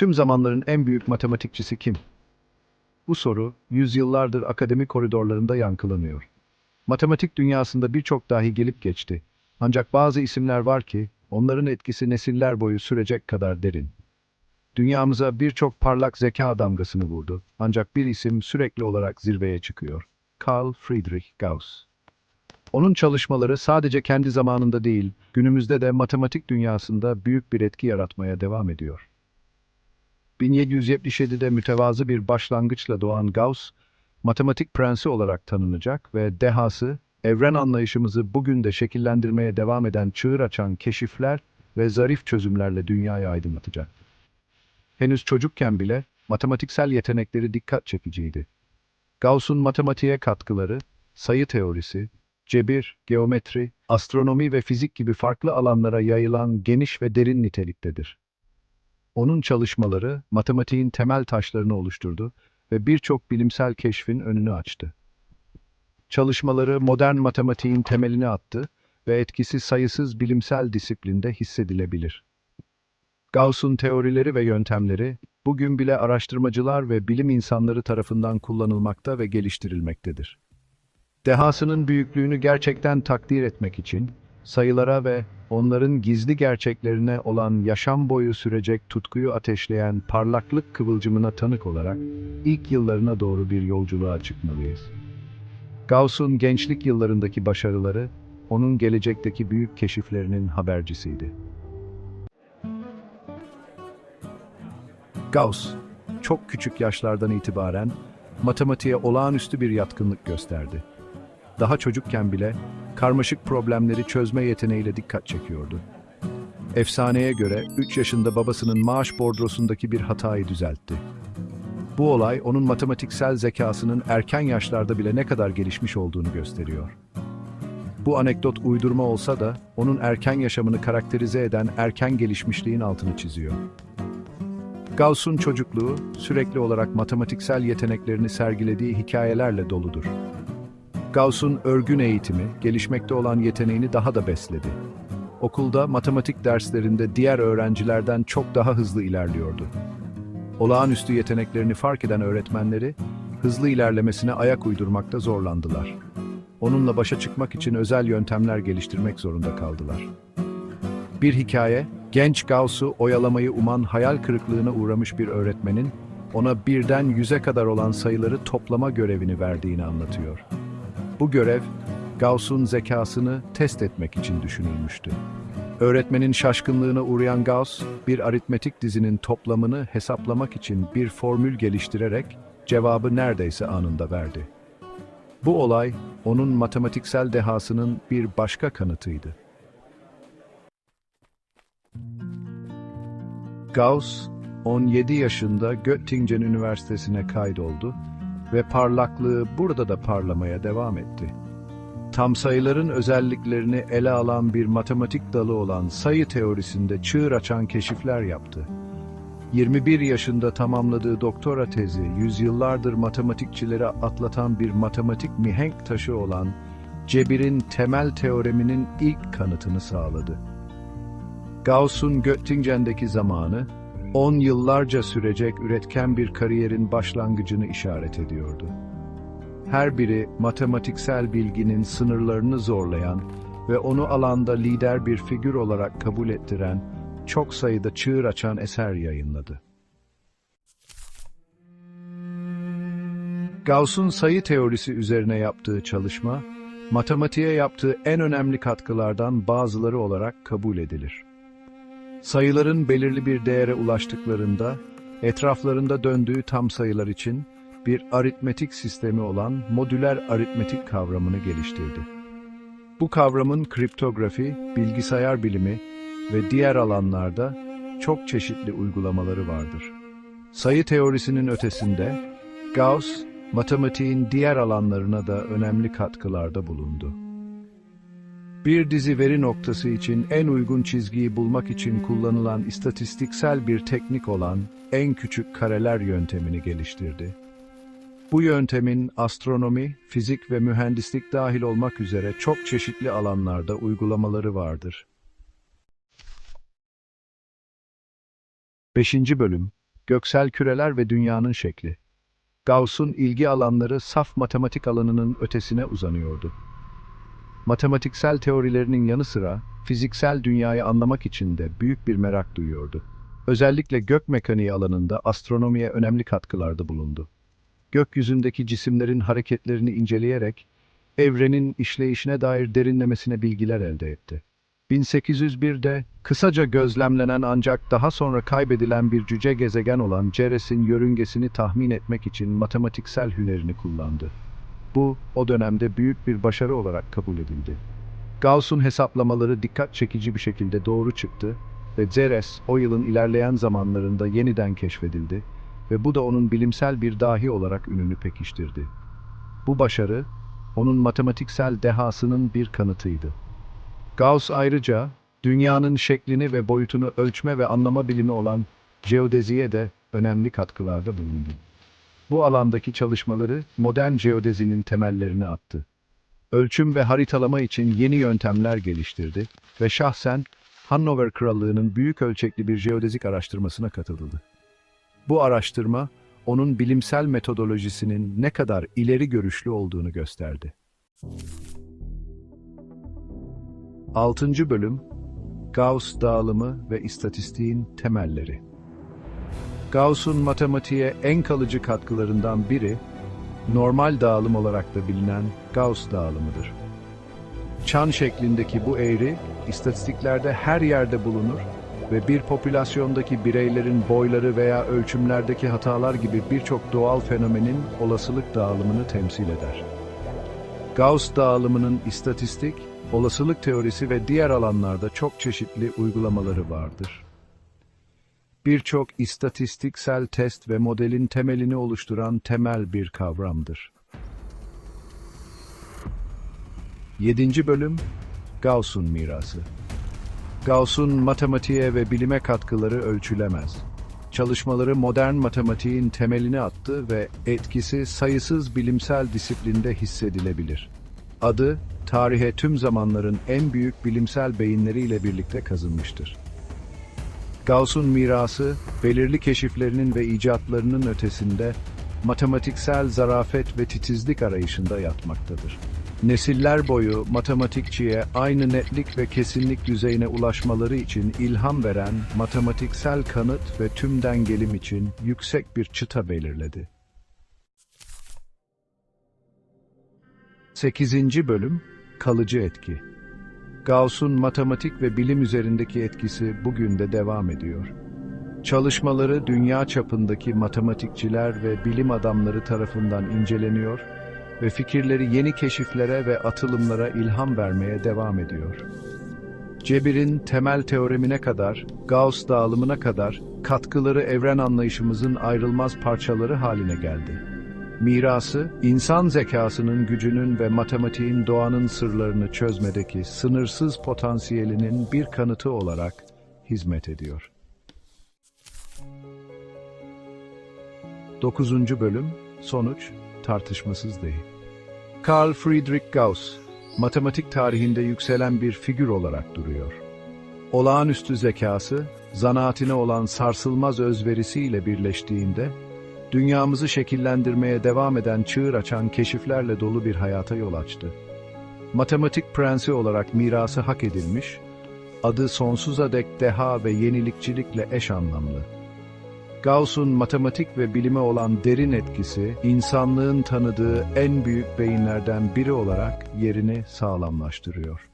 Tüm zamanların en büyük matematikçisi kim? Bu soru yüzyıllardır akademi koridorlarında yankılanıyor. Matematik dünyasında birçok dahi gelip geçti. Ancak bazı isimler var ki onların etkisi nesiller boyu sürecek kadar derin. Dünyamıza birçok parlak zeka damgasını vurdu. Ancak bir isim sürekli olarak zirveye çıkıyor. Carl Friedrich Gauss. Onun çalışmaları sadece kendi zamanında değil, günümüzde de matematik dünyasında büyük bir etki yaratmaya devam ediyor. 1777'de mütevazı bir başlangıçla doğan Gauss, matematik prensi olarak tanınacak ve dehası, evren anlayışımızı bugün de şekillendirmeye devam eden çığır açan keşifler ve zarif çözümlerle dünyayı aydınlatacak. Henüz çocukken bile matematiksel yetenekleri dikkat çekiciydi. Gauss'un matematiğe katkıları, sayı teorisi, cebir, geometri, astronomi ve fizik gibi farklı alanlara yayılan geniş ve derin niteliktedir. Onun çalışmaları matematiğin temel taşlarını oluşturdu ve birçok bilimsel keşfin önünü açtı. Çalışmaları modern matematiğin temelini attı ve etkisi sayısız bilimsel disiplinde hissedilebilir. Gauss'un teorileri ve yöntemleri bugün bile araştırmacılar ve bilim insanları tarafından kullanılmakta ve geliştirilmektedir. Dehasının büyüklüğünü gerçekten takdir etmek için sayılara ve onların gizli gerçeklerine olan yaşam boyu sürecek tutkuyu ateşleyen parlaklık kıvılcımına tanık olarak ilk yıllarına doğru bir yolculuğa çıkmalıyız. Gauss'un gençlik yıllarındaki başarıları, onun gelecekteki büyük keşiflerinin habercisiydi. Gauss, çok küçük yaşlardan itibaren matematiğe olağanüstü bir yatkınlık gösterdi. Daha çocukken bile karmaşık problemleri çözme yeteneğiyle dikkat çekiyordu. Efsaneye göre 3 yaşında babasının maaş bordrosundaki bir hatayı düzeltti. Bu olay onun matematiksel zekasının erken yaşlarda bile ne kadar gelişmiş olduğunu gösteriyor. Bu anekdot uydurma olsa da onun erken yaşamını karakterize eden erken gelişmişliğin altını çiziyor. Gauss'un çocukluğu sürekli olarak matematiksel yeteneklerini sergilediği hikayelerle doludur. Gauss'un örgün eğitimi, gelişmekte olan yeteneğini daha da besledi. Okulda matematik derslerinde diğer öğrencilerden çok daha hızlı ilerliyordu. Olağanüstü yeteneklerini fark eden öğretmenleri, hızlı ilerlemesine ayak uydurmakta zorlandılar. Onunla başa çıkmak için özel yöntemler geliştirmek zorunda kaldılar. Bir hikaye, genç Gauss'u oyalamayı uman hayal kırıklığına uğramış bir öğretmenin, ona birden yüze kadar olan sayıları toplama görevini verdiğini anlatıyor. Bu görev, Gauss'un zekasını test etmek için düşünülmüştü. Öğretmenin şaşkınlığına uğrayan Gauss, bir aritmetik dizinin toplamını hesaplamak için bir formül geliştirerek cevabı neredeyse anında verdi. Bu olay, onun matematiksel dehasının bir başka kanıtıydı. Gauss, 17 yaşında Göttingen Üniversitesi'ne kaydoldu ve parlaklığı burada da parlamaya devam etti. Tam sayıların özelliklerini ele alan bir matematik dalı olan sayı teorisinde çığır açan keşifler yaptı. 21 yaşında tamamladığı doktora tezi, yüzyıllardır matematikçileri atlatan bir matematik mihenk taşı olan Cebir'in temel teoreminin ilk kanıtını sağladı. Gauss'un Göttingen'deki zamanı, 10 yıllarca sürecek üretken bir kariyerin başlangıcını işaret ediyordu. Her biri matematiksel bilginin sınırlarını zorlayan ve onu alanda lider bir figür olarak kabul ettiren çok sayıda çığır açan eser yayınladı. Gauss'un sayı teorisi üzerine yaptığı çalışma, matematiğe yaptığı en önemli katkılardan bazıları olarak kabul edilir. Sayıların belirli bir değere ulaştıklarında, etraflarında döndüğü tam sayılar için bir aritmetik sistemi olan modüler aritmetik kavramını geliştirdi. Bu kavramın kriptografi, bilgisayar bilimi ve diğer alanlarda çok çeşitli uygulamaları vardır. Sayı teorisinin ötesinde, Gauss, matematiğin diğer alanlarına da önemli katkılarda bulundu. Bir dizi veri noktası için en uygun çizgiyi bulmak için kullanılan istatistiksel bir teknik olan en küçük kareler yöntemini geliştirdi. Bu yöntemin astronomi, fizik ve mühendislik dahil olmak üzere çok çeşitli alanlarda uygulamaları vardır. 5. Bölüm göksel küreler ve dünyanın şekli. Gauss'un ilgi alanları saf matematik alanının ötesine uzanıyordu. Matematiksel teorilerinin yanı sıra fiziksel dünyayı anlamak için de büyük bir merak duyuyordu. Özellikle gök mekaniği alanında astronomiye önemli katkılarda bulundu. Gökyüzündeki cisimlerin hareketlerini inceleyerek evrenin işleyişine dair derinlemesine bilgiler elde etti. 1801'de kısaca gözlemlenen ancak daha sonra kaybedilen bir cüce gezegen olan Ceres'in yörüngesini tahmin etmek için matematiksel hünerini kullandı. Bu, o dönemde büyük bir başarı olarak kabul edildi. Gauss'un hesaplamaları dikkat çekici bir şekilde doğru çıktı ve Ceres o yılın ilerleyen zamanlarında yeniden keşfedildi ve bu da onun bilimsel bir dahi olarak ününü pekiştirdi. Bu başarı, onun matematiksel dehasının bir kanıtıydı. Gauss ayrıca dünyanın şeklini ve boyutunu ölçme ve anlama bilimi olan jeodeziye de önemli katkılarda bulundu. Bu alandaki çalışmaları modern jeodezinin temellerini attı. Ölçüm ve haritalama için yeni yöntemler geliştirdi ve şahsen Hannover Krallığı'nın büyük ölçekli bir jeodezik araştırmasına katıldı. Bu araştırma, onun bilimsel metodolojisinin ne kadar ileri görüşlü olduğunu gösterdi. 6. Bölüm Gauss dağılımı ve istatistiğin temelleri Gauss'un matematiğe en kalıcı katkılarından biri, normal dağılım olarak da bilinen Gauss dağılımıdır. Çan şeklindeki bu eğri, istatistiklerde her yerde bulunur ve bir popülasyondaki bireylerin boyları veya ölçümlerdeki hatalar gibi birçok doğal fenomenin olasılık dağılımını temsil eder. Gauss dağılımının istatistik, olasılık teorisi ve diğer alanlarda çok çeşitli uygulamaları vardır. Birçok istatistiksel test ve modelin temelini oluşturan temel bir kavramdır. 7. Bölüm Gauss'un mirası Gauss'un matematiğe ve bilime katkıları ölçülemez. Çalışmaları modern matematiğin temelini attı ve etkisi sayısız bilimsel disiplinde hissedilebilir. Adı, tarihe tüm zamanların en büyük bilimsel beyinleriyle birlikte kazınmıştır. Gauss'un mirası, belirli keşiflerinin ve icatlarının ötesinde matematiksel zarafet ve titizlik arayışında yatmaktadır. Nesiller boyu matematikçiye aynı netlik ve kesinlik düzeyine ulaşmaları için ilham veren matematiksel kanıt ve tümden gelim için yüksek bir çıta belirledi. 8. Bölüm Kalıcı Etki Gauss'un matematik ve bilim üzerindeki etkisi bugün de devam ediyor. Çalışmaları dünya çapındaki matematikçiler ve bilim adamları tarafından inceleniyor ve fikirleri yeni keşiflere ve atılımlara ilham vermeye devam ediyor. Cebir'in temel teoremine kadar, Gauss dağılımına kadar katkıları evren anlayışımızın ayrılmaz parçaları haline geldi. Mirası, insan zekasının gücünün ve matematiğin doğanın sırlarını çözmedeki sınırsız potansiyelinin bir kanıtı olarak hizmet ediyor. 9. Bölüm Sonuç Tartışmasız değil. Carl Friedrich Gauss, matematik tarihinde yükselen bir figür olarak duruyor. Olağanüstü zekası, zanaatine olan sarsılmaz özverisiyle birleştiğinde, dünyamızı şekillendirmeye devam eden çığır açan keşiflerle dolu bir hayata yol açtı. Matematik prensi olarak mirası hak edilmiş, adı sonsuza dek deha ve yenilikçilikle eş anlamlı. Gauss'un matematik ve bilime olan derin etkisi, insanlığın tanıdığı en büyük beyinlerden biri olarak yerini sağlamlaştırıyor.